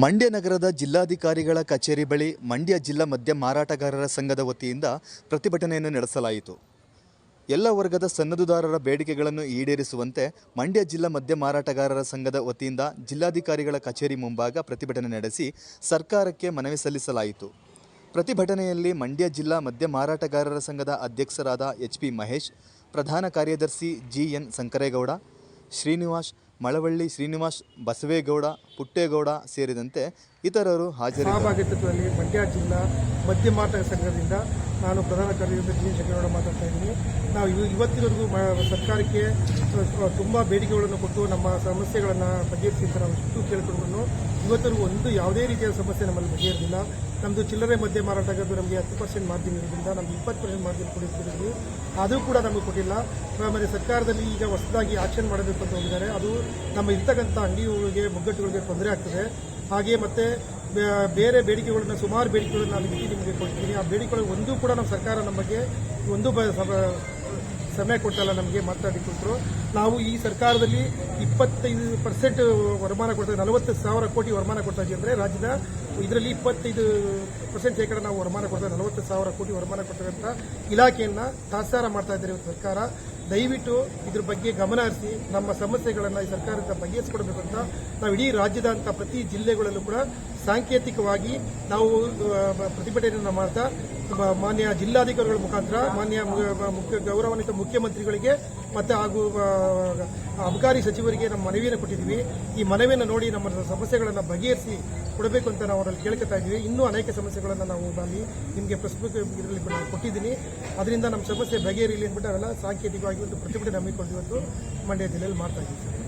ಮಂಡ್ಯ ನಗರದ ಜಿಲ್ಲಾಧಿಕಾರಿಗಳ ಕಚೇರಿ ಬಳಿ ಮಂಡ್ಯ ಜಿಲ್ಲಾ ಮದ್ಯ ಮಾರಾಟಗಾರರ ಸಂಘದ ವತಿಯಿಂದ ಪ್ರತಿಭಟನೆಯನ್ನು ನಡೆಸಲಾಯಿತು. ಎಲ್ಲ ವರ್ಗದ ಸನ್ನದುದಾರರ ಬೇಡಿಕೆಗಳನ್ನು ಈಡೇರಿಸುವಂತೆ ಮಂಡ್ಯ ಜಿಲ್ಲಾ ಮದ್ಯ ಮಾರಾಟಗಾರರ ಸಂಘದ ವತಿಯಿಂದ ಜಿಲ್ಲಾಧಿಕಾರಿಗಳ ಕಚೇರಿ ಮುಂಭಾಗ ಪ್ರತಿಭಟನೆ ನಡೆಸಿ ಸರ್ಕಾರಕ್ಕೆ ಮನವಿ ಸಲ್ಲಿಸಲಾಯಿತು. ಪ್ರತಿಭಟನೆಯಲ್ಲಿ ಮಂಡ್ಯ ಜಿಲ್ಲಾ ಮದ್ಯ ಮಾರಾಟಗಾರರ ಸಂಘದ ಅಧ್ಯಕ್ಷರಾದ ಎಚ್ ಪಿ ಮಹೇಶ್, ಪ್ರಧಾನ ಕಾರ್ಯದರ್ಶಿ ಜಿ ಎನ್ ಶಂಕರೇಗೌಡ ಶ್ರೀನಿವಾಸ್ ಮಳವಳ್ಳಿ ಶ್ರೀನಿವಾಸ್ ಬಸವೇಗೌಡ ಪುಟ್ಟೇಗೌಡ ಸೇರಿದಂತೆ ಇತರರು ಹಾಜರಿದ್ದರು. ಮಂಡ್ಯ ಜಿಲ್ಲಾ ಮಾರಾಟ ಸಂಘದಿಂದ ನಾನು ಪ್ರಧಾನ ಕಾರ್ಯದರ್ಶಿ ಜಿ. ಶಂಕರಗೌಡ ಮಾತಾಡ್ತಾ ಇದ್ದೀನಿ. ನಾವು ಇವ- ಇವತ್ತಿನವರೆಗೂ ಸರ್ಕಾರಕ್ಕೆ ತುಂಬ ಬೇಡಿಕೆಗಳನ್ನು ಕೊಟ್ಟು ನಮ್ಮ ಸಮಸ್ಯೆಗಳನ್ನು ಬಗೆಹರಿಸಿ ಅಂತ ನಾವು ಇಷ್ಟು ಕೇಳ್ಕೊಂಡು ಇವತ್ತರೆಗೂ ಒಂದು ಯಾವುದೇ ರೀತಿಯ ಸಮಸ್ಯೆ ನಮ್ಮಲ್ಲಿ ಬಗೆಹರಿದಿಲ್ಲ. ನಮ್ಮದು ಚಿಲ್ಲರೆ ಮದ್ಯ ಮಾರಾಟಗಾರರು ನಮಗೆ ಹತ್ತು ಪರ್ಸೆಂಟ್ ಮಾರ್ಜಿನ್ ಇರೋದ್ರಿಂದ ನಮ್ಗೆ ಇಪ್ಪತ್ತು ಪರ್ಸೆಂಟ್ ಮಾರ್ಜಿನ್ ಕೊಡಿಸ್ತಿದ್ದೀವಿ ಅದು ಕೂಡ ನಮಗೆ ಕೊಟ್ಟಿಲ್ಲ. ಆಮೇಲೆ ಸರ್ಕಾರದಲ್ಲಿ ಈಗ ಹೊಸದಾಗಿ ಆಕ್ಷನ್ ಮಾಡಬೇಕು ಅಂತ ಹೋಗಿದ್ದಾರೆ. ಅದು ನಮ್ಮ ಇರ್ತಕ್ಕಂಥ ಅಂಗಡಿಗಳಿಗೆ, ಮುಗ್ಗಟ್ಟುಗಳಿಗೆ ತೊಂದರೆ ಆಗ್ತದೆ. ಹಾಗೆ ಮತ್ತೆ ಬೇರೆ ಬೇಡಿಕೆಗಳನ್ನ, ಸುಮಾರು ಬೇಡಿಕೆಗಳನ್ನ ನಾನು ಇಲ್ಲಿ ನಿಮಗೆ ಕೊಡ್ತೀನಿ ಆ ಬೇಡಿಕೆಗಳು ಒಂದೂ ಕೂಡ ನಮ್ಮ ಸರ್ಕಾರ ನಮಗೆ ಒಂದು ಸಮಯ ಕೊಟ್ಟಲ್ಲ ನಮಗೆ ಮಾತಾಡಿ ಕೊಟ್ಟರು. ನಾವು ಈ ಸರ್ಕಾರದಲ್ಲಿ ಇಪ್ಪತ್ತೈದು ಪರ್ಸೆಂಟ್ ವರಮಾನ ಕೊಡ್ತಾ, ನಲವತ್ತು ಸಾವಿರ ಕೋಟಿ ವರಮಾನ ಕೊಡ್ತಾ ಇದ್ದೀವಿ ಅಂದರೆ ರಾಜ್ಯದ ಇದರಲ್ಲಿ ಇಪ್ಪತ್ತೈದು ಪರ್ಸೆಂಟ್ ಶೇಕಡ ನಾವು ವರಮಾನ ಕೊಡ್ತಾ, ನಲವತ್ತು ಸಾವಿರ ಕೋಟಿ ವರಮಾನ ಕೊಡ್ತಕ್ಕಂಥ ಇಲಾಖೆಯನ್ನು ತಾತ್ಸಾರ ಮಾಡ್ತಾ ಇದ್ದಾರೆ ಸರ್ಕಾರ. ದಯವಿಟ್ಟು ಇದ್ರ ಬಗ್ಗೆ ಗಮನ ಹರಿಸಿ ನಮ್ಮ ಸಮಸ್ಯೆಗಳನ್ನು ಈ ಸರ್ಕಾರದಿಂದ ಬಗೆಹರಿಸಿಕೊಡ್ಬೇಕು ಅಂತ ನಾವು ಇಡೀ ರಾಜ್ಯದಂಥ ಪ್ರತಿ ಜಿಲ್ಲೆಗಳಲ್ಲೂ ಕೂಡ ಸಾಂಕೇತಿಕವಾಗಿ ನಾವು ಪ್ರತಿಭಟನೆಯನ್ನು ಮಾಡ್ತಾ ಮಾನ್ಯ ಜಿಲ್ಲಾಧಿಕಾರಿಗಳ ಮುಖಾಂತರ, ಮಾನ್ಯ ಮುಖ್ಯ ಗೌರವಾನ್ವಿತ ಮುಖ್ಯಮಂತ್ರಿಗಳಿಗೆ ಮತ್ತು ಹಾಗೂ ಅಬಕಾರಿ ಸಚಿವರಿಗೆ ನಮ್ಮ ಮನವಿಯನ್ನು ಕೊಟ್ಟಿದ್ದೀವಿ. ಈ ಮನವಿಯನ್ನು ನೋಡಿ ನಮ್ಮ ಸಮಸ್ಯೆಗಳನ್ನು ಬಗೆಹರಿಸಿ ಕೊಡಬೇಕು ಅಂತ ನಾವು ಅವರಲ್ಲಿ ಕೇಳ್ಕೊತಾ ಇದ್ದೀವಿ. ಇನ್ನೂ ಅನೇಕ ಸಮಸ್ಯೆಗಳನ್ನು ನಾವು ಬಂದು ನಿಮಗೆ ಪ್ರಸ್ತುತ ಇದರಲ್ಲಿ ಕೊಟ್ಟಿದ್ದೀನಿ. ಅದರಿಂದ ನಮ್ಮ ಸಮಸ್ಯೆ ಬಗೆಹರಿಲಿ ಅಂದ್ಬಿಟ್ಟು ಅವೆಲ್ಲ ಸಾಂಕೇತಿಕವಾಗಿ ಒಂದು ಪ್ರತಿಭಟನೆ ಹಮ್ಮಿಕೊಂಡು ಮಂಡ್ಯ ಜಿಲ್ಲೆಯಲ್ಲಿ ಮಾಡ್ತಾ ಇದ್ದೀವಿ